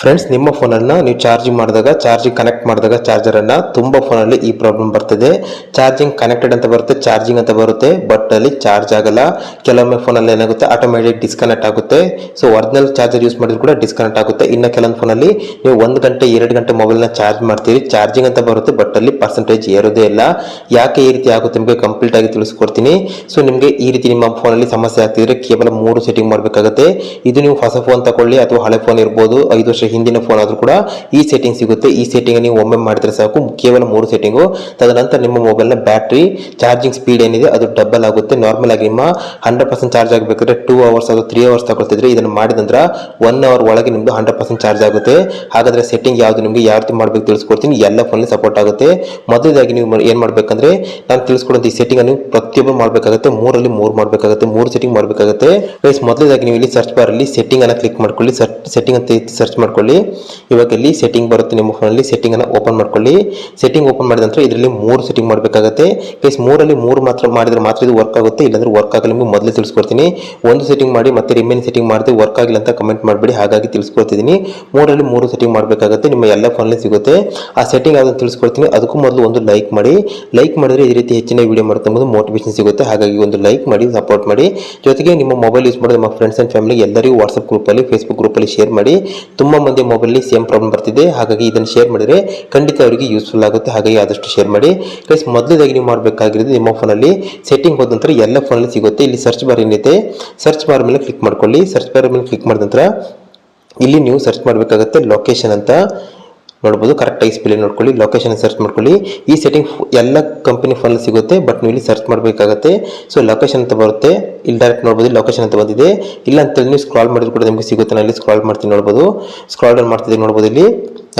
Friends ನಿಮ್ಮ ಫೋನನ್ನು ನೀವು ಚಾರ್ಜಿಂಗ್ ಮಾಡಿದಾಗ ಚಾರ್ಜಿಂಗ್ ಕನೆಕ್ಟ್ ಮಾಡಿದಾಗ ಚಾರ್ಜರನ್ನು ತುಂಬ ಫೋನಲ್ಲಿ ಈ ಪ್ರಾಬ್ಲಮ್ ಬರ್ತದೆ. ಚಾರ್ಜಿಂಗ್ ಕನೆಕ್ಟೆಡ್ ಅಂತ ಬರುತ್ತೆ ಚಾರ್ಜಿಂಗ್ ಅಂತ ಬರುತ್ತೆ ಬಟ್ ಅಲ್ಲಿ ಚಾರ್ಜ್ ಆಗಲ್ಲ. ಕೆಲವೊಮ್ಮೆ ಫೋನಲ್ಲಿ ಏನಾಗುತ್ತೆ ಆಟೋಮೆಟಿಕ್ ಡಿಸ್ಕನೆಕ್ಟ್ ಆಗುತ್ತೆ. ಸೊ ಒರಿಜಿನಲ್ ಚಾರ್ಜರ್ ಯೂಸ್ ಮಾಡಿದ್ರು ಕೂಡ ಡಿಸ್ಕನೆಕ್ಟ್ ಆಗುತ್ತೆ. ಇನ್ನು ಕೆಲವೊಂದು ಫೋನಲ್ಲಿ ನೀವು ಒಂದು ಗಂಟೆ, ಎರಡು ಗಂಟೆ ಮೊಬೈಲ್ನ ಚಾರ್ಜ್ ಮಾಡ್ತೀರಿ. ಚಾರ್ಜಿಂಗ್ ಅಂತ ಬರುತ್ತೆ ಬಟ್ ಅಲ್ಲಿ ಪರ್ಸೆಂಟೇಜ್ ಏರೋದೇ ಇಲ್ಲ. ಯಾಕೆ ಈ ರೀತಿ ಆಗುತ್ತೆ ನಿಮಗೆ ಕಂಪ್ಲೀಟ್ ಆಗಿ ತಿಳಿಸ್ಕೊಡ್ತೀನಿ. ಸೊ ನಿಮಗೆ ಈ ರೀತಿ ನಿಮ್ಮ ಫೋನಲ್ಲಿ ಸಮಸ್ಯೆ ಆಗ್ತಿದ್ರೆ ಕೇವಲ ಮೂರು ಸೆಟ್ಟಿಂಗ್ ಮಾಡಬೇಕಾಗುತ್ತೆ. ಇದು ನೀವು ಹೊಸ ಫೋನ್ ತಗೊಳ್ಳಿ ಅಥವಾ ಹಳೆ ಫೋನ್ ಇರ್ಬೋದು, ಐದು ವರ್ಷ ಹಿಂದಿನ ಫೋನ್ ಆದರೂ ಕೂಡ ಈ ಸೆಟ್ಟಿಂಗ್ ಸಿಗುತ್ತೆ. ಈ ಸೆಟ್ಟಿಂಗ್ ನೀವು ಒಮ್ಮೆ ಮಾಡಿದ್ರೆ ಸಾಕು. ಕೇವಲ ಮೂರು ಸೆಟ್ಟಿಂಗು ತದನಂತರ ನಿಮ್ಮ ಮೊಬೈಲ್ನ ಬ್ಯಾಟ್ರಿ ಚಾರ್ಜಿಂಗ್ ಸ್ಪೀಡ್ ಏನಿದೆ ಅದು ಡಬಲ್ ಆಗುತ್ತೆ. ನಾರ್ಮಲ್ ಆಗಿ ನಿಮ್ಮ ಹಂಡ್ರೆಡ್ ಚಾರ್ಜ್ ಆಗಬೇಕಾದ್ರೆ ಟೂ ಅವರ್ಸ್ ಅಥವಾ ತ್ರೀ ಅವರ್ಸ್ ತಗೊಳ್ತಿದ್ರೆ ಇದನ್ನು ಮಾಡಿದ ನಂತರ ಒನ್ ಅವರ್ ಒಳಗೆ ನಿಮ್ದು ಹಂಡ್ರೆಡ್ ಪರ್ಸೆಂಟ್ ಚಾರ್ಜ್ ಆಗುತ್ತೆ. ಹಾಗಾದರೆ ಸೆಟ್ಟಿಂಗ್ ಯಾವುದು ನಿಮಗೆ, ಯಾವ ರೀತಿ ಮಾಡಬೇಕು ತಿಳಿಸ್ಕೊಡ್ತೀನಿ. ಎಲ್ಲ ಫೋನಲ್ಲಿ ಸಪೋರ್ಟ್ ಆಗುತ್ತೆ. ಮೊದಲಾಗಿ ನೀವು ಏನು ಮಾಡಬೇಕಂದ್ರೆ ನಾನು ತಿಳಿಸ್ಕೊಡೋದು ಈ ಸೆಟ್ಟಿಂಗ್ ನೀವು ಪ್ರತಿಯೊಬ್ಬರು ಮಾಡಬೇಕಾಗುತ್ತೆ. ಮೂರಲ್ಲಿ ಮೂರು ಮಾಡಬೇಕಾಗುತ್ತೆ. ಮೂರು ಸೆಟ್ಟಿಂಗ್ ಮಾಡಬೇಕಾಗುತ್ತೆ. ಮೊದಲದಾಗಿ ನೀವು ಇಲ್ಲಿ ಸರ್ಚ್ ಬಾರಲ್ಲಿ ಸೆಟ್ಟಿಂಗ್ ಅನ್ನು ಕ್ಲಿಕ್ ಮಾಡ್ಕೊಳ್ಳಿ. ಸೆಟ್ಟಿಂಗ್ ಅಂತ ಸರ್ಚ್ ಮಾಡ್ಕೊಳ್ಳಿ. ಇವಾಗ ಇಲ್ಲಿ ಸೆಟ್ಟಿಂಗ್ ಬರುತ್ತೆ ನಿಮ್ಮ ಫೋನಲ್ಲಿ ಸೆಟ್ಟಿಂಗ್ ಅನ್ನ ಓಪನ್ ಮಾಡ್ಕೊಳ್ಳಿ. ಸೆಟ್ಟಿಂಗ್ ಓಪನ್ ಮಾಡಿದ ನಂತರ ಇದರಲ್ಲಿ ಮೂರು ಸೆಟ್ಟಿಂಗ್ ಮಾಡಬೇಕಾಗುತ್ತೆ. ಗೈಸ್ ಮೂರಲ್ಲಿ ಮೂರು ಮಾತ್ರ ಮಾಡಿದ್ರೆ ಮಾತ್ರ ಇದು ವರ್ಕ್ ಆಗುತ್ತೆ. ಇಲ್ಲಾಂದ್ರೆ ವರ್ಕ್ ಆಗಲ್ಲ ನಿಮಗೆ ಮೊದಲೇ ತಿಳಿಸ್ಕೊಡ್ತೀನಿ. ಒಂದು ಸೆಟ್ಟಿಂಗ್ ಮಾಡಿ ಮತ್ತೆ ರಿಮೇನ್ ಸೆಟ್ಟಿಂಗ್ ಮಾಡಿದ್ರೆ ವರ್ಕ್ ಆಗಿಲ್ಲ ಅಂತ ಕಮೆಂಟ್ ಮಾಡಬೇಡಿ. ಹಾಗಾಗಿ ತಿಳಿಸ್ಕೊಡ್ತಿದ್ದೀನಿ. ಮೂರಲ್ಲಿ ಮೂರು ಸೆಟ್ಟಿಂಗ್ ಮಾಡಬೇಕಾಗುತ್ತೆ. ನಿಮ್ಮ ಎಲ್ಲ ಫೋನಲ್ಲಿ ಸಿಗುತ್ತೆ. ಆ ಸೆಟ್ಟಿಂಗ್ ಅದನ್ನು ತಿಳಿಸ್ಕೊಡ್ತೀನಿ. ಅದಕ್ಕೂ ಮೊದಲು ಒಂದು ಲೈಕ್ ಮಾಡಿ. ಲೈಕ್ ಮಾಡಿದ್ರೆ ಈ ರೀತಿ ಹೆಚ್ಚಿನ ವಿಡಿಯೋ ಮಾಡ್ತಾ ಮೋಟಿವೇಶನ್ ಸಿಗುತ್ತೆ. ಹಾಗಾಗಿ ಒಂದು ಲೈಕ್ ಮಾಡಿ ಸಪೋರ್ಟ್ ಮಾಡಿ. ಜೊತೆಗೆ ನಿಮ್ಮ ಮೊಬೈಲ್ ಯೂಸ್ ಮಾಡಿದ ನಿಮ್ಮ ಫ್ರೆಂಡ್ಸ್ ಆ್ಯಂಡ್ ಫ್ಯಾಮಿಲಿ ಎಲ್ಲರಿಗೂ ವಾಟ್ಸಪ್ ಗ್ರೂಪಲ್ಲಿ ಫೇಸ್ಬುಕ್ ಗ್ರೂಪಲ್ಲಿ ಶೇರ್ ಮಾಡಿ. ತುಂಬ ಮಂದಿ ಮೊಬೈಲ್ನಲ್ಲಿ ಸೇಮ್ ಪ್ರಾಬ್ಲಮ್ ಬರ್ತಿದೆ. ಹಾಗಾಗಿ ಇದನ್ನು ಶೇರ್ ಮಾಡಿದರೆ ಖಂಡಿತ ಅವರಿಗೆ ಯೂಸ್ಫುಲ್ ಆಗುತ್ತೆ. ಹಾಗಾಗಿ ಆದಷ್ಟು ಶೇರ್ ಮಾಡಿ. ಗೈಸ್ ಮೊದಲದಾಗಿ ನೀವು ಮಾಡಬೇಕಾಗಿರೋದು ನಿಮ್ಮ ಫೋನಲ್ಲಿ ಸೆಟ್ಟಿಂಗ್ ಹೋದ ನಂತರ ಎಲ್ಲ ಫೋನಲ್ಲಿ ಸಿಗುತ್ತೆ. ಇಲ್ಲಿ ಸರ್ಚ್ ಬಾರ್ ಏನಿದೆ ಸರ್ಚ್ ಬಾರ್ ಮೇಲೆ ಕ್ಲಿಕ್ ಮಾಡ್ಕೊಳ್ಳಿ. ಸರ್ಚ್ ಬಾರ್ ಮೇಲೆ ಕ್ಲಿಕ್ ಮಾಡಿದ ನಂತರ ಇಲ್ಲಿ ನೀವು ಸರ್ಚ್ ಮಾಡಬೇಕಾಗುತ್ತೆ ಲೊಕೇಶನ್ ಅಂತ. ನೋಡ್ಬೋದು ಕರೆಕ್ಟಾಗಿ ಸ್ಪೆಲ್ ನೋಡ್ಕೊಳ್ಳಿ ಲೊಕೇಶನ್ ಸರ್ಚ್ ಮಾಡ್ಕೊಳ್ಳಿ. ಈ ಸೆಟ್ಟಿಂಗ್ ಎಲ್ಲ ಕಂಪನಿ ಫೋನ್ ಸಿಗುತ್ತೆ ಬಟ್ ನೀವು ಇಲ್ಲಿ ಸರ್ಚ್ ಮಾಡಬೇಕಾಗುತ್ತೆ. ಸೊ ಲೊಕೇಶನ್ ಅಂತ ಬರುತ್ತೆ. ಇಲ್ಲಿ ಡೈರೆಕ್ಟ್ ನೋಡ್ಬೋದು ಲೊಕೇಶನ್ ಅಂತ ಬಂದಿದೆ. ಇಲ್ಲ ಅಂತೇಳಿ ನೀವು ಸ್ಕ್ರಾಲ್ ಮಾಡಿದ್ರು ಕೂಡ ನಿಮಗೆ ಸಿಗುತ್ತೆ. ನಾನು ಇಲ್ಲಿ ಸ್ಕ್ರಾಲ್ ಮಾಡ್ತೀನಿ ನೋಡ್ಬೋದು. ಸ್ಕ್ರಾಲ್ ಡೌನ್ ಮಾಡ್ತಿದ್ದೀನಿ ನೋಡ್ಬೋದು ಇಲ್ಲಿ.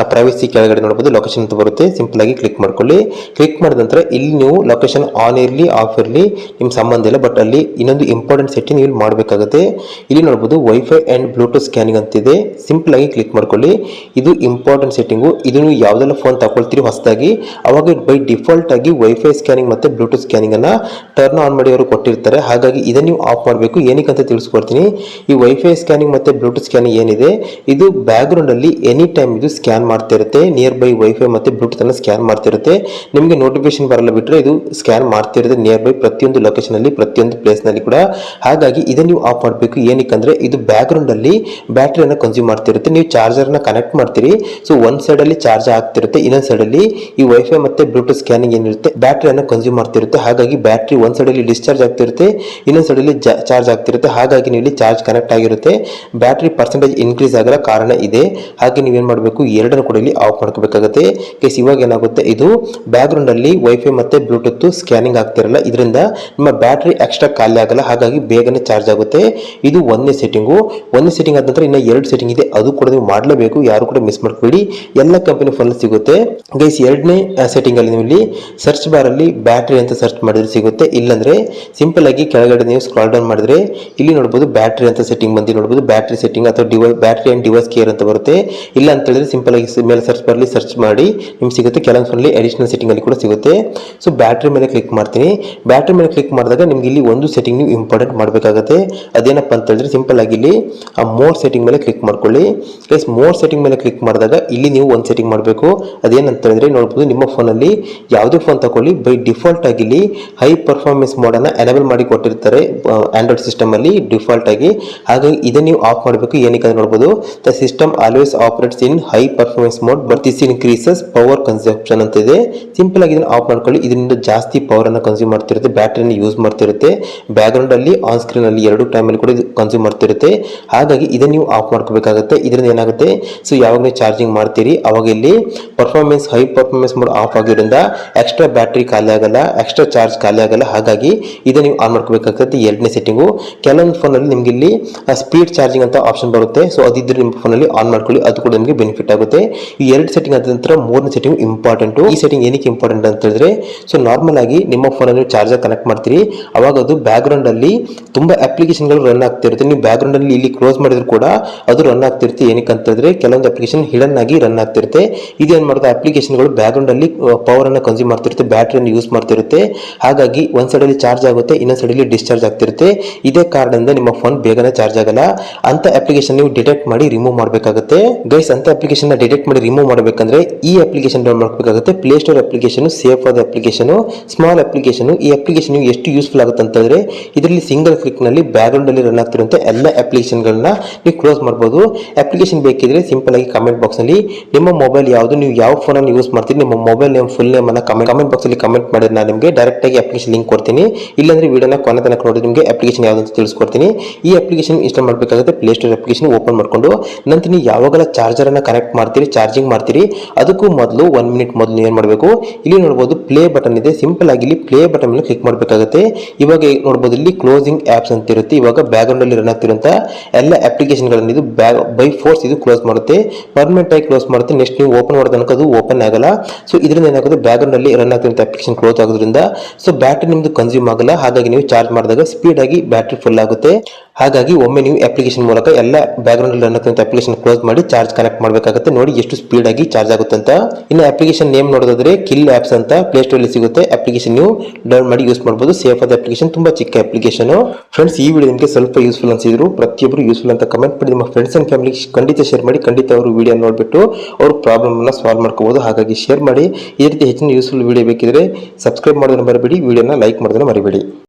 ಆ ಪ್ರೈವಸಿ ಕೆಳಗಡೆ ನೋಡ್ಬೋದು ಲೊಕೇಶನ್ ಅಂತ ಬರುತ್ತೆ. ಸಿಂಪಲ್ ಆಗಿ ಕ್ಲಿಕ್ ಮಾಡ್ಕೊಳ್ಳಿ. ಕ್ಲಿಕ್ ಮಾಡಿದ ನಂತರ ಇಲ್ಲಿ ನೀವು ಲೊಕೇಶನ್ ಆನ್ ಇರಲಿ ಆಫ್ ಇರಲಿ ನಿಮ್ಮ ಸಂಬಂಧ ಇಲ್ಲ ಬಟ್ ಅಲ್ಲಿ ಇನ್ನೊಂದು ಇಂಪಾರ್ಟೆಂಟ್ ಸೆಟ್ಟಿಂಗ್ ಇಲ್ಲಿ ಮಾಡಬೇಕಾಗುತ್ತೆ. ಇಲ್ಲಿ ನೋಡ್ಬೋದು ವೈಫೈ ಆ್ಯಂಡ್ ಬ್ಲೂಟೂತ್ ಸ್ಕ್ಯಾನಿಂಗ್ ಅಂತಿದೆ ಸಿಂಪಲ್ ಆಗಿ ಕ್ಲಿಕ್ ಮಾಡ್ಕೊಳ್ಳಿ. ಇದು ಇಂಪಾರ್ಟೆಂಟ್ ಸೆಟ್ಟಿಂಗು ಇದು ನೀವು ಯಾವುದೆಲ್ಲ ಫೋನ್ ತಗೊಳ್ತೀರಿ ಹೊಸದಾಗಿ. ಅವಾಗ ಬೈ ಡಿಫಾಲ್ಟ್ ಆಗಿ ವೈಫೈ ಸ್ಕ್ಯಾನಿಂಗ್ ಮತ್ತೆ ಬ್ಲೂಟೂತ್ ಸ್ಕ್ಯಾನಿಂಗ್ ಅನ್ನು ಟರ್ನ್ ಆನ್ ಮಾಡಿ ಅವರು ಕೊಟ್ಟಿರ್ತಾರೆ. ಹಾಗಾಗಿ ಇದನ್ನು ನೀವು ಆಫ್ ಮಾಡಬೇಕು. ಏನಕ್ಕೆ ಅಂತ ತಿಳಿಸ್ಕೊಡ್ತೀನಿ. ಈ ವೈಫೈ ಸ್ಕ್ಯಾನಿಂಗ್ ಮತ್ತೆ ಬ್ಲೂಟೂತ್ ಸ್ಕ್ಯಾನಿಂಗ್ ಏನಿದೆ? ಇದು ಬ್ಯಾಕ್ಗ್ರೌಂಡ್ ಅಲ್ಲಿ ಎನಿ ಟೈಮ್ ಇದು ಸ್ಕ್ಯಾನ್ ಮಾಡ್ತಾ ಇರುತ್ತೆ ನಿಯರ್ ಬೈ ವೈಫೈ ಮತ್ತೆ ಬ್ಲೂಟೂತ್ ಅನ್ನು ಸ್ಕ್ಯಾನ್ ಮಾಡ್ತಿರುತ್ತೆ. ನಿಮಗೆ ನೋಟಿಫಿಕೇಶನ್ ಬರಲ್ಲ ಬಿಟ್ಟರೆ ಇದು ಸ್ಕ್ಯಾನ್ ಮಾಡ್ತಿರುತ್ತೆ ನಿಯರ್ ಬೈ ಪ್ರತಿಯೊಂದು ಲೊಕೇಶನ್ ಅಲ್ಲಿ, ಪ್ರತಿಯೊಂದು ಪ್ಲೇಸ್ನಲ್ಲಿ ಕೂಡ. ಹಾಗಾಗಿ ಇದನ್ನ ನೀವು ಆಫ್ ಮಾಡಬೇಕು. ಏನಕ್ಕೆ ಇದು ಬ್ಯಾಕ್ಗ್ರೌಂಡ್ ಅಲ್ಲಿ ಬ್ಯಾಟ್ರಿಯನ್ನು ಕನ್ಸ್ಯೂಮ್ ಮಾಡ್ತಿರುತ್ತೆ. ನೀವು ಚಾರ್ಜರ್ ಅನ್ನ ಕನೆಕ್ಟ್ ಮಾಡ್ತೀರಿ. ಸೊ ಒಂದ್ ಸೈಡ್ ಅಲ್ಲಿ ಚಾರ್ಜ್ ಆಗ್ತಿರುತ್ತೆ, ಇನ್ನೊಂದು ಸೈಡ್ ಅಲ್ಲಿ ಈ ವೈಫೈ ಮತ್ತೆ ಬ್ಲೂಟೂತ್ ಸ್ಕ್ಯಾನಿಂಗ್ ಏನಿರುತ್ತೆ ಬ್ಯಾಟ್ರಿಯನ್ನು ಕನ್ಸ್ಯೂಮ್ ಮಾಡ್ತಿರುತ್ತೆ. ಹಾಗಾಗಿ ಬ್ಯಾಟ್ರಿ ಒಂದ್ ಸೈಡ್ ಅಲ್ಲಿ ಡಿಸ್ಚಾರ್ಜ್ ಆಗ್ತಿರುತ್ತೆ, ಇನ್ನೊಂದ್ ಸೈಡ್ ಅಲ್ಲಿ ಚಾರ್ಜ್ ಆಗ್ತಿರುತ್ತೆ. ಹಾಗಾಗಿ ನೀವು ಇಲ್ಲಿ ಚಾರ್ಜ್ ಕನೆಕ್ಟ್ ಆಗಿರುತ್ತೆ. ಬ್ಯಾಟ್ರಿ ಪರ್ಸೆಂಟೇಜ್ ಇನ್ಕ್ರೀಸ್ ಆಗಲ್ಲ ಕಾರಣ ಇದೆ. ಹಾಗೆ ನೀವೇನ್ ಮಾಡಬೇಕು? ಎರಡನ್ನು ಕೂಡ ಇಲ್ಲಿ ಆಫ್ ಮಾಡ್ಕೋಬೇಕಾಗುತ್ತೆ ಕೇಸ್ ಇವಾಗ ಏನಾಗುತ್ತೆ? ಇದು ಬ್ಯಾಕ್ಗ್ರೌಂಡ್ ಅಲ್ಲಿ ವೈಫೈ ಮತ್ತೆ ಬ್ಲೂಟೂತ್ ಸ್ಕ್ಯಾನಿಂಗ್ ಆಗ್ತಿರಲ್ಲ, ಇದರಿಂದ ನಿಮ್ಮ ಬ್ಯಾಟ್ರಿ ಎಕ್ಸ್ಟ್ರಾ ಖಾಲಿ ಆಗಲ್ಲ, ಹಾಗಾಗಿ ಬೇಗನೆ ಚಾರ್ಜ್ ಆಗುತ್ತೆ. ಇದು ಒಂದನೇ ಸೆಟ್ಟಿಂಗು ಒಂದನೇ ಸೆಟ್ಟಿಂಗ್ ಆದ ನಂತರ ಇನ್ನು ಎರಡು ಸೆಟ್ಟಿಂಗ್ ಇದೆ. ಅದು ಕೂಡ ನೀವು ಮಾಡಲೇಬೇಕು. ಯಾರು ಕೂಡ ಮಿಸ್ ಮಾಡ್ಕೋಬೇಡಿ. ಎಲ್ಲ ಕಂಪನಿ ಫೋನ್ ಸಿಗುತ್ತೆ. ಗೈಸ್ ಎರಡನೇ ಸೆಟ್ಟಿಂಗ್ ಅಲ್ಲಿ ನೀವು ಇಲ್ಲಿ ಸರ್ಚ್ ಬಾರ್ ಅಲ್ಲಿ ಬ್ಯಾಟ್ರಿ ಅಂತ ಸರ್ಚ್ ಮಾಡಿದ್ರೆ ಸಿಗುತ್ತೆ. ಇಲ್ಲಾಂದ್ರೆ ಸಿಂಪಲ್ ಆಗಿ ಕೆಳಗಡೆ ನೀವು ಸ್ಕ್ರಾಲ್ ಡೌನ್ ಮಾಡಿದ್ರೆ ಇಲ್ಲಿ ನೋಡಬಹುದು ಬ್ಯಾಟ್ರಿ ಅಂತ ಸೆಟ್ಟಿಂಗ್ ಬಂದು ನೋಡಬಹುದು ಬ್ಯಾಟ್ರಿ ಸೆಟ್ಟಿಂಗ್ ಅಥವಾ device battery and device care ಅಂತ ಬರುತ್ತೆ. ಇಲ್ಲ ಅಂತ ಹೇಳಿದ್ರೆ ಸಿಂಪಲ್ ಸ- ಮೇಲೆ ಸರ್ಚ್ ಬರಲಿ ಸರ್ಚ್ ಮಾಡಿ, ನಿಮ್ಗೆ ಸಿಗುತ್ತೆ ಕೆಲವೊಂದು ಫೋನಲ್ಲಿ ಅಡಿಷನಲ್ ಸೆಟ್ಟಿಂಗ್ ಅಲ್ಲಿ ಕೂಡ ಸಿಗುತ್ತೆ. ಸೊ ಬ್ಯಾಟ್ರಿ ಮೇಲೆ ಕ್ಲಿಕ್ ಮಾಡ್ತೀನಿ. ಬ್ಯಾಟ್ರಿ ಮೇಲೆ ಕ್ಲಿಕ್ ಮಾಡಿದಾಗ ನಿಮ್ಗೆ ಇಲ್ಲಿ ಒಂದು ಸೆಟ್ಟಿಂಗ್ ನೀವು ಇಂಪಾರ್ಟೆಂಟ್ ಮಾಡಬೇಕಾಗುತ್ತೆ. ಅದೇನಪ್ಪ ಅಂತ ಹೇಳಿದ್ರೆ ಸಿಂಪಲ್ ಆಗಿ ಇಲ್ಲಿ, ಆ ಮೋರ್ ಸೆಟ್ಟಿಂಗ್ ಮೇಲೆ ಕ್ಲಿಕ್ ಮಾಡ್ಕೊಳ್ಳಿ. ಪ್ಲಸ್ ಮೋರ್ ಸೆಟ್ಟಿಂಗ್ ಮೇಲೆ ಕ್ಲಿಕ್ ಮಾಡಿದಾಗ ಇಲ್ಲಿ ನೀವು ಒಂದು ಸೆಟ್ಟಿಂಗ್ ಮಾಡಬೇಕು. ಅದೇನಂತ ಹೇಳಿದ್ರೆ ನೋಡ್ಬೋದು ನಿಮ್ಮ ಫೋನಲ್ಲಿ ಯಾವುದೇ ಫೋನ್ ತಗೊಳ್ಳಿ. ಬೈ ಡಿಫಾಲ್ಟ್ ಆಗಿ ಇಲ್ಲಿ ಹೈ ಪರ್ಫಾರ್ಮೆನ್ಸ್ ಮೋಡನ್ನು ಎನೇಬಲ್ ಮಾಡಿ ಕೊಟ್ಟಿರ್ತಾರೆ ಆಂಡ್ರಾಯ್ಡ್ ಸಿಸ್ಟಮ್ ಅಲ್ಲಿ ಡಿಫಾಲ್ಟ್ ಆಗಿ. ಹಾಗಾಗಿ ಇದನ್ನ ನೀವು ಆಫ್ ಮಾಡಬೇಕು. ಏನಕ್ಕೆ ಅಂತ ನೋಡ್ಬೋದು. The system always operates in high performance mode but sin increases power consumption ಅಂತ ಇದೆ ಸಿಂಪಲ್ ಆಗಿ ಇದನ್ನ ಆಫ್ ಮಾಡ್ಕೊಳ್ಳಿ. ಇದರಿಂದ ಜಾಸ್ತಿ ಪವರ್ ಅನ್ನು ಕನ್ಸ್ಯೂಮ್ ಮಾಡ್ತಿರುತ್ತೆ. ಬ್ಯಾಟ್ರಿನ ಯೂಸ್ ಮಾಡ್ತಿರುತ್ತೆ. ಬ್ಯಾಕ್ಗ್ರೌಂಡ್ ಅಲ್ಲಿ ಆನ್ ಸ್ಕ್ರೀನ್ ಅಲ್ಲಿ ಎರಡು ಟೈಮ್ ಅಲ್ಲಿ ಕೂಡ ಕನ್ಸ್ಯೂಮ್ ಮಾಡ್ತಿರುತ್ತೆ. ಹಾಗಾಗಿ ಇದನ್ನ ನೀವು ಆಫ್ ಮಾಡ್ಕೋಬೇಕಾಗುತ್ತೆ. ಇದರಿಂದ ಏನಾಗುತ್ತೆ? ಸೊ ಯಾವಾಗ ನೀವು ಚಾರ್ಜಿಂಗ್ ಮಾಡ್ತೀರಿ. ಅವಾಗ ಇಲ್ಲಿ performance high performance mode off ಆಗಿರೋದ್ರಿಂದ ಎಕ್ಸ್ಟ್ರಾ ಬ್ಯಾಟ್ರಿ ಖಾಲಿ ಆಗಲ್ಲ ಎಕ್ಸ್ಟ್ರಾ ಚಾರ್ಜ್ ಖಾಲಿ ಆಗಲ್ಲ. ಹಾಗಾಗಿ ಇದನ್ನ ನೀವು ಆನ್ ಮಾಡ್ಕೋಬೇಕಾಗುತ್ತೆ. ಎರಡನೇ ಸೆಟ್ಟಿಂಗು ಕೆಲವೊಂದು ಫೋನಲ್ಲಿ ನಿಮ್ಗೆ ಇಲ್ಲಿ ಸ್ಪೀಡ್ ಚಾರ್ಜಿಂಗ್ ಅಂತ ಆಪ್ಷನ್ ಬರುತ್ತೆ. ಸೊ ಅದಿದ್ರೆ ನಿಮ್ಮ ಫೋನಲ್ಲಿ ಆನ್ ಮಾಡ್ಕೊಳ್ಳಿ. ಅದು ಕೂಡ ನಿಮಗೆ ಬೆನಿಫಿಟ್ ಆಗುತ್ತೆ. ಈ ಎರಡು ಸೆಟ್ಟಿಂಗ್ ಆದ ನಂತರ ಮೂರನೇ ಸೆಟ್ಟಿಂಗ್ ಇಂಪಾರ್ಟೆಂಟು ಈ ಸೆಟ್ಟಿಂಗ್ ಏನಕ್ಕೆ ಇಂಪಾರ್ಟೆಂಟ್ ಅಂತ ಹೇಳಿದ್ರೆ ಸೊ ನಾರ್ಮಲ್ ಆಗಿ ನಿಮ್ಮ ಫೋನಲ್ಲಿ ಚಾರ್ಜರ್ ಕನೆಕ್ಟ್ ಮಾಡ್ತೀರಿ. ಅವಾಗ ಅದು ಬ್ಯಾಕ್ಗ್ರೌಂಡ್ ಅಲ್ಲಿ ತುಂಬಾ ಅಪ್ಲಿಕೇಶನ್ಗಳು ರನ್ ಆಗ್ತಿರುತ್ತೆ ನೀವು ಬ್ಯಾಕ್ಗ್ರೌಂಡ್ ಅಲ್ಲಿ ಇಲ್ಲಿ ಕ್ಲೋಸ್ ಮಾಡಿದ್ರು ಕೂಡ ಅದು ರನ್ ಆಗ್ತಿರುತ್ತೆ ಏನಕ್ಕೆ ಅಂತ ಕೆಲವೊಂದು ಅಪ್ಲಿಕೇಶನ್ ಹಿಡನ್ ಆಗಿ ರನ್ ಆಗ್ತಿರುತ್ತೆ ಇದೇನು ಮಾಡುತ್ತೆ ಅಪ್ಲಿಕೇಶನ್ಗಳು ಬ್ಯಾಕ್ಗ್ರೌಂಡ್ ಅಲ್ಲಿ ಪವರ್ ಅನ್ನ ಕನ್ಸ್ಯೂಮ್ ಮಾಡ್ತಿರುತ್ತೆ ಬ್ಯಾಟ್ರಿಯನ್ನು ಯೂಸ್ ಮಾಡ್ತಿರುತ್ತೆ ಹಾಗಾಗಿ ಒಂದ್ ಸೈಡಲ್ಲಿ ಚಾರ್ಜ್ ಆಗುತ್ತೆ, ಇನ್ನೊಂದು ಸೈಡಲ್ಲಿ ಡಿಸ್ಚಾರ್ಜ್ ಆಗ್ತಿರುತ್ತೆ ಇದೇ ಕಾರಣದಿಂದ ನಿಮ್ಮ ಫೋನ್ ಬೇಗನೆ ಚಾರ್ಜ್ ಆಗಲ್ಲ. ಅಂತ ಅಪ್ಲಿಕೇಶನ್ ನೀವು ಡಿಟೆಕ್ಟ್ ಮಾಡಿ ರಿಮೂವ್ ಮಾಡಬೇಕಾಗುತ್ತೆ. ಗೈಸ್ ಅಂತ ಅಪ್ಲಿಕೇಶನ್ ಡಿಟೆಕ್ಟ್ ಮಾಡಿ ರಿಮೂವ್ ಮಾಡಬೇಕಂದ್ರೆ ಈ ಅಪ್ಲಿಕೇಶನ್ ಡೌನ್ ಮಾಡಬೇಕಾಗುತ್ತೆ. ಪ್ಲೇಸ್ಟೋರ್ ಅಪ್ಲಿಕೇಶನ್ ಸೇಫ್ ಆದ ಅಪ್ಲಿಕೇಶನ್ ಸ್ಮಾಲ್ ಅಪ್ಲಿಕೇಶನ್ ಈ ಅಪ್ಲಿಕೇಶನ್ ಎಷ್ಟು ಯೂಸ್ಫುಲ್ ಆಗುತ್ತೆ ಅಂತ ಹೇಳಿದ್ರೆ, ಇದರಲ್ಲಿ ಸಿಂಗಲ್ ಕ್ಲಿಕ್ನಲ್ಲಿ ಬ್ಯಾಕ್ಗ್ರೌಂಡ್ ಅಲ್ಲಿ ರನ್ ಆಗ್ತಿರುವಂಥ ಎಲ್ಲ ಅಪ್ಲಿಕೇಶನ್ ಗಳನ್ನ ನೀವು ಕ್ಲೋಸ್ ಮಾಡಬಹುದು ಅಪ್ಲಿಕೇಶನ್ ಬೇಕಿದ್ರೆ ಸಿಂಪಲ್ ಆಗಿ ಕಮೆಂಟ್ ಬಾಕ್ಸ್ನಲ್ಲಿ ನಿಮ್ಮ ಮೊಬೈಲ್ ಯಾವುದು, ನೀವು ಯಾವ ಫೋನ್ ಅನ್ನು ಯೂಸ್ ಮಾಡ್ತೀರಿ, ನಿಮ್ಮ ಮೊಬೈಲ್ ನೇಮ್ ಫುಲ್ ನೇಮ್ ಅನ್ನ ಕಮೆಂಟ್ ಕಮೆಂಟ್ ಬಾಕ್ಸ್ ಅಲ್ಲಿ ಕಮೆಂಟ್ ಮಾಡಿದ್ರೆ ನಾನು ನಿಮಗೆ ಡೈರೆಕ್ಟ್ ಆಗಿ ಅಪ್ಲಿಕೇಶನ್ ಲಿಂಕ್ ಕೊಡ್ತೀನಿ. ಇಲ್ಲಾಂದ್ರೆ ವಿಡಿಯೋನ ಕೊನೆ ತನಕ ನೋಡಿ ನಿಮಗೆ ಅಪ್ಲಿಕೇಶನ್ ಯಾವ್ದು ಅಂತ ತಿಳಿಸ್ಕೊಡ್ತೀನಿ. ಈ ಅಪ್ಲಿಕೇಶನ್ ಇನ್ಸ್ಟಾಲ್ ಮಾಡಬೇಕಾಗುತ್ತೆ. ಪ್ಲೇ ಸ್ಟೋರ್ ಅಪ್ಲಿಕೇಶನ್ ಓಪನ್ ಮಾಡ್ಕೊಂಡು ನಂತರ ನೀವು ಯಾವಾಗಲ ಚಾರ್ಜರ್ ಅನ್ನ ಕನೆಕ್ಟ್ ಮಾಡ್ತೀರಿ ಚಾರ್ಜಿಂಗ್ ಮಾಡ್ತೀರಿ. ಅದಕ್ಕೂ ಮೊದಲು ಒನ್ ಮಿನಿಟ್ ಮೊದಲು ಏನು ಮಾಡಬೇಕು? ಇಲ್ಲಿ ನೋಡಬಹುದು ಪ್ಲೇ ಬಟನ್ ಇದೆ. ಸಿಂಪಲ್ ಆಗಿ ಇಲ್ಲಿ ಪ್ಲೇ ಬಟನ್ ಮೇಲೆ ಕ್ಲಿಕ್ ಮಾಡಬೇಕಾಗುತ್ತೆ. ಇವಾಗ ನೋಡಬಹುದು ಇಲ್ಲಿ ಕ್ಲೋಸಿಂಗ್ ಆಪ್ಸ್ ಅಂತ ಇರುತ್ತೆ. ಇವಾಗ ಬ್ಯಾಕ್ಗ್ರೌಂಡ್ ಅಲ್ಲಿ ರನ್ ಆಗ್ತಿರುವಂಥ ಎಲ್ಲ ಅಪ್ಲಿಕೇಶನ್ ಇದು ಇದು ಬೈ ಫೋರ್ಸ್ ಇದು ಕ್ಲೋಸ್ ಮಾಡುತ್ತೆ. ಪರ್ಮನೆಂಟ್ ಆಗಿ ಕ್ಲೋಸ್ ಮಾಡುತ್ತೆ. ನೆಕ್ಸ್ಟ್ ನೀವು ಓಪನ್ ಮಾಡೋ ತನಕ ಅದು ಓಪನ್ ಆಗಲ್ಲ. ಸೊ ಇದರಿಂದ ಏನಾಗುತ್ತೆ? ಬ್ಯಾಕ್ಗ್ರೌಂಡ್ ಅಲ್ಲಿ ರನ್ ಆಗ್ತಿರುವಂಥ ಅಪ್ಲಿಕೇಶನ್ ಕ್ಲೋಸ್ ಆಗೋದ್ರಿಂದ ಸೊ ಬ್ಯಾಟ್ರಿ ನಿಮ್ದು ಕನ್ಸ್ಯೂಮ್ ಆಗಲ್ಲ. ಹಾಗಾಗಿ ನೀವು ಚಾರ್ಜ್ ಮಾಡಿದಾಗ ಸ್ಪೀಡ್ ಆಗಿ ಬ್ಯಾಟ್ರಿ ಫುಲ್ ಆಗುತ್ತೆ. ಹಾಗಾಗಿ ಒಮ್ಮೆ ನೀವು ಅಪ್ಲಿಕೇಶನ್ ಮೂಲಕ ಎಲ್ಲ ಬ್ಯಾಕ್ಗ್ರೌಂಡ್ ರನ್ ಆಗ್ತಿರುವಂಥ ಅಪ್ಲಿಕೇಶನ್ ಕ್ಲೋಸ್ ಮಾಡಿ ಚಾರ್ಜ್ ಕನೆಕ್ಟ್ ಮಾಡಬೇಕಾಗುತ್ತೆ. ನೋಡಿ ಎಷ್ಟು ಸ್ಪೀಡ್ ಆಗಿ ಚಾರ್ಜ್ ಆಗುತ್ತೆ ಅಂತ. ಇನ್ನು ಅಪ್ಲಿಕೇಶನ್ ನೇಮ್ ನೋಡೋದಾದ್ರೆ ಕಿಲ್ ಆಪ್ಸ್ ಅಂತ ಪ್ಲೇ ಸ್ಟೋರ್ ಅಲ್ಲಿ ಸಿಗುತ್ತೆ. ಅಪ್ಲಿಕೇಶನ್ ನೀವು ಡೌನ್ ಮಾಡಿ ಯೂಸ್ ಮಾಡಬಹುದು ಸೇಫ್ ಆದ ಅಪ್ಲಿಕೇಶನ್ ತುಂಬಾ ಚಿಕ್ಕ ಅಪ್ಲಿಕೇಶನ್ ಫ್ರೆಂಡ್ಸ್ ಈ ವಿಡಿಯೋ ನಿಮಗೆ ಸ್ವಲ್ಪ ಯೂಸ್ಫುಲ್ ಅನ್ಸಿದ್ರು. ಪ್ರತಿಯೊಬ್ಬರು ಯೂಸ್ಫುಲ್ ಅಂತ ಕಮೆಂಟ್ ಮಾಡಿ. ನಿಮ್ಮ ಫ್ರೆಂಡ್ಸ್ ಅಂಡ್ ಫ್ಯಾಮಿಲಿ ಖಂಡಿತ ಶೇರ್ ಮಾಡಿ. ಖಂಡಿತ ಅವರು ವಿಡಿಯೋ ನೋಡಿಬಿಟ್ಟು ಅವ್ರ ಪ್ರಾಬ್ಲಮ್ ಅನ್ನ ಸಾಲ್ವ್ ಮಾಡ್ಕೋಬಹುದು ಹಾಗಾಗಿ ಶೇರ್ ಮಾಡಿ. ಈ ರೀತಿ ಹೆಚ್ಚಿನ ಯೂಸ್ಫುಲ್ ವಿಡಿಯೋ ಬೇಕಿದ್ರೆ ಸಬ್ಸ್ಕ್ರೈಬ್ ಮಾಡೋದನ್ನ ಮರಿಬೇಡಿ. ವಿಡಿಯೋನ ಲೈಕ್ ಮಾಡೋದನ್ನ ಮರಿಬೇಡಿ.